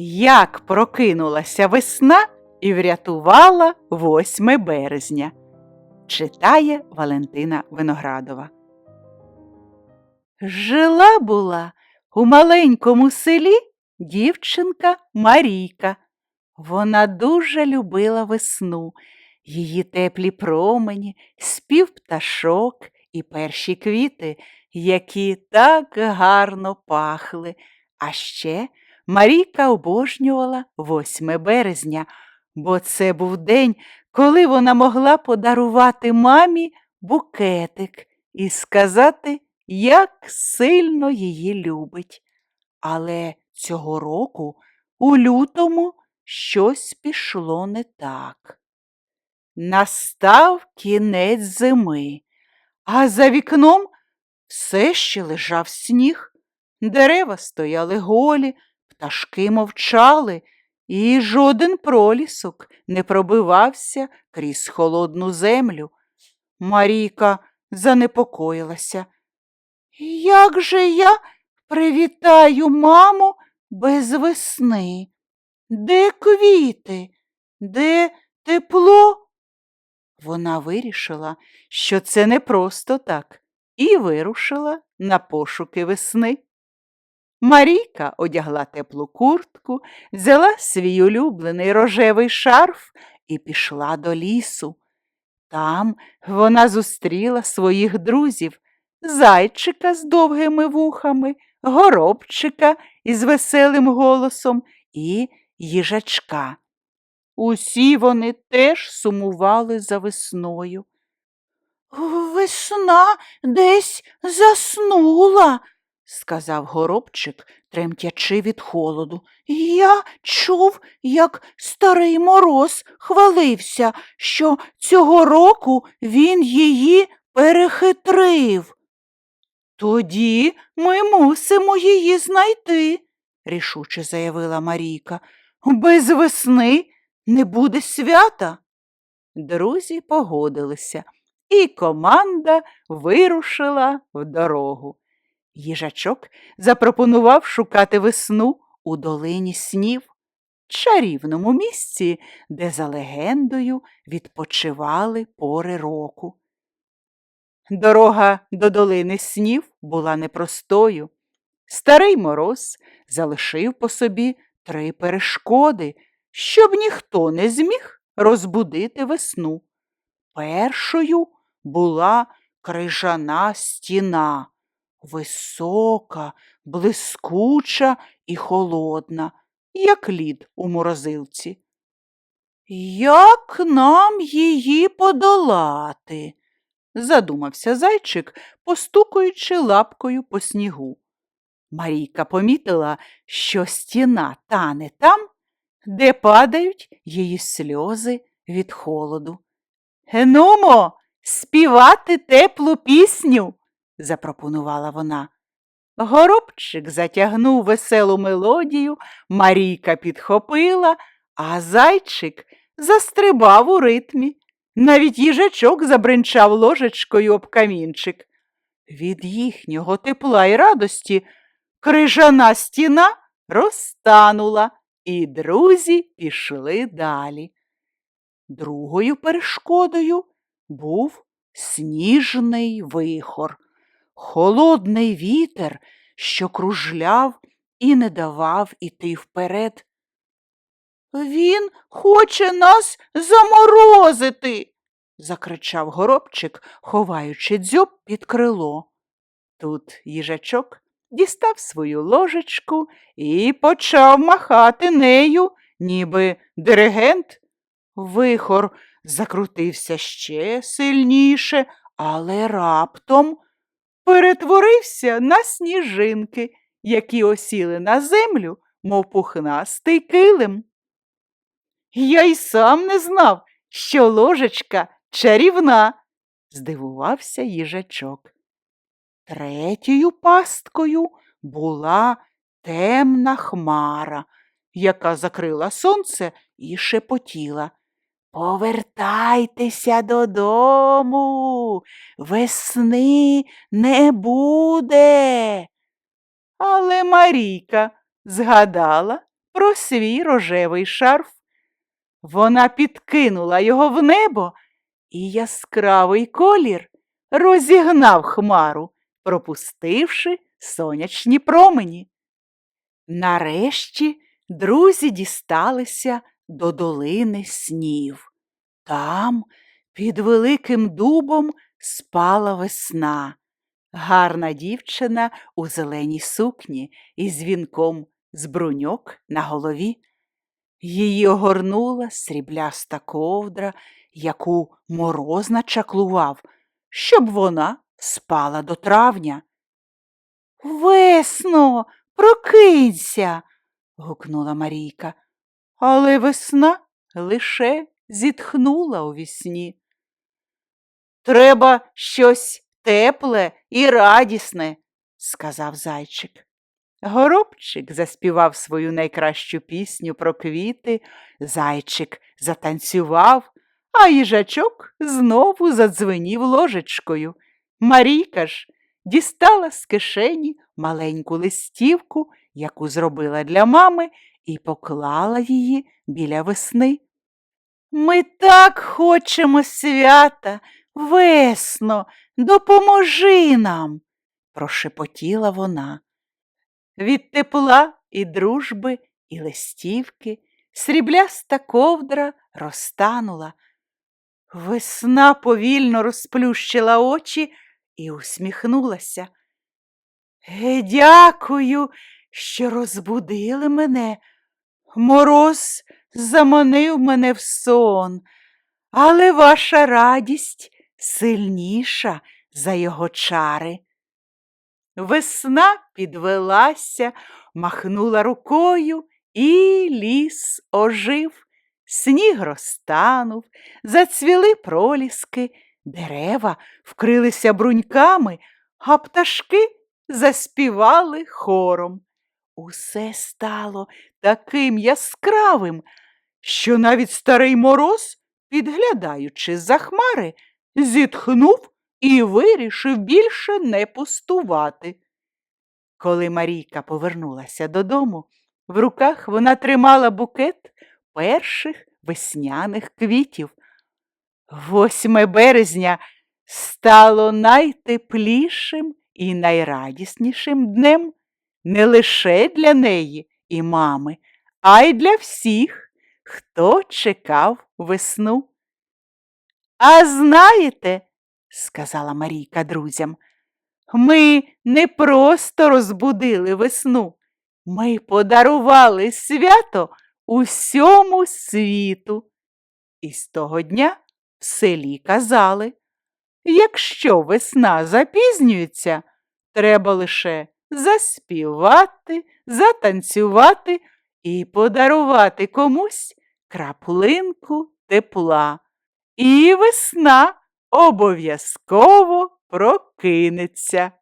Як прокинулася весна і врятувала 8 березня. Читає Валентина Виноградова. Жила була у маленькому селі дівчинка Марійка. Вона дуже любила весну, її теплі промені, спів пташок і перші квіти, які так гарно пахли. А ще Марійка обожнювала 8 березня, бо це був день, коли вона могла подарувати мамі букетик і сказати, як сильно її любить. Але цього року, у лютому, щось пішло не так. Настав кінець зими, а за вікном все ще лежав сніг. Дерева стояли голі, пташки мовчали, і жоден пролісок не пробивався крізь холодну землю. Марійка занепокоїлася. Як же я привітаю маму без весни? Де квіти? Де тепло? Вона вирішила, що це не просто так, і вирушила на пошуки весни. Марійка одягла теплу куртку, взяла свій улюблений рожевий шарф і пішла до лісу. Там вона зустріла своїх друзів зайчика з довгими вухами, горобчика із веселим голосом і їжачка. Усі вони теж сумували за весною. Весна десь заснула, сказав горобчик, тремтячи від холоду. Я чув, як старий мороз хвалився, що цього року він її перехитрив. Тоді ми мусимо її знайти, рішуче заявила Марійка. Без весни не буде свята. Друзі погодилися, і команда вирушила в дорогу. Їжачок запропонував шукати весну у долині снів, чарівному місці, де, за легендою, відпочивали пори року. Дорога до долини снів була непростою. Старий мороз залишив по собі три перешкоди, щоб ніхто не зміг розбудити весну. Першою була крижана стіна, висока, блискуча і холодна, як лід у морозилці. Як нам її подолати? задумався зайчик, постукуючи лапкою по снігу. Марійка помітила, що стіна тане там, де падають її сльози від холоду. Генумо, співати теплу пісню, запропонувала вона. Горобчик затягнув веселу мелодію, Марійка підхопила, а зайчик застрибав у ритмі. Навіть їжачок забринчав ложечкою об камінчик. Від їхнього тепла й радості крижана стіна розтанула, і друзі пішли далі. Другою перешкодою був сніжний вихор, холодний вітер, що кружляв і не давав іти вперед. Він хоче нас заморозити, закричав горобчик, ховаючи дзьоб під крило. Тут їжачок дістав свою ложечку і почав махати нею, ніби диригент. Вихор закрутився ще сильніше, але раптом перетворився на сніжинки, які осіли на землю, мов пухнастий килим. Я й сам не знав, що ложечка чарівна, здивувався їжачок. Третьою пасткою була темна хмара, яка закрила сонце і шепотіла. Повертайтеся додому, весни не буде. Але Марійка згадала про свій рожевий шарф. Вона підкинула його в небо, і яскравий колір розігнав хмару, пропустивши сонячні промені. Нарешті друзі дісталися до долини снів. Там, під великим дубом, спала весна. Гарна дівчина у зеленій сукні із вінком з бруньок на голові. Її огорнула срібляста ковдра, яку мороз начаклував, щоб вона спала до травня. Весно, прокинься. гукнула Марійка, але весна лише зітхнула у вісні. Треба щось тепле і радісне, сказав зайчик. Горобчик заспівав свою найкращу пісню про квіти, зайчик затанцював, а їжачок знову задзвенів ложечкою. Марійка ж дістала з кишені маленьку листівку, яку зробила для мами, і поклала її біля весни. Ми так хочемо свята, весно, допоможи нам, прошепотіла вона. Від тепла і дружби, і листівки срібляста ковдра розтанула. Весна повільно розплющила очі і усміхнулася. Е, дякую, що розбудили мене. Мороз заманив мене в сон, але ваша радість сильніша за його чари. Весна підвелася, махнула рукою, і ліс ожив, сніг розтанув, зацвіли проліски, дерева вкрилися бруньками, а пташки заспівали хором. Усе стало таким яскравим, що навіть старий мороз, підглядаючи за хмари, зітхнув і вирішив більше не пустувати. Коли Марійка повернулася додому, в руках вона тримала букет перших весняних квітів. 8 березня стало найтеплішим і найрадіснішим днем не лише для неї і мами, а й для всіх, хто чекав весну. А знаєте, сказала Марійка друзям, ми не просто розбудили весну, ми подарували свято усьому світу. І з того дня в селі казали, якщо весна запізнюється, треба лише заспівати, затанцювати і подарувати комусь краплинку тепла. І весна обов'язково прокинеться.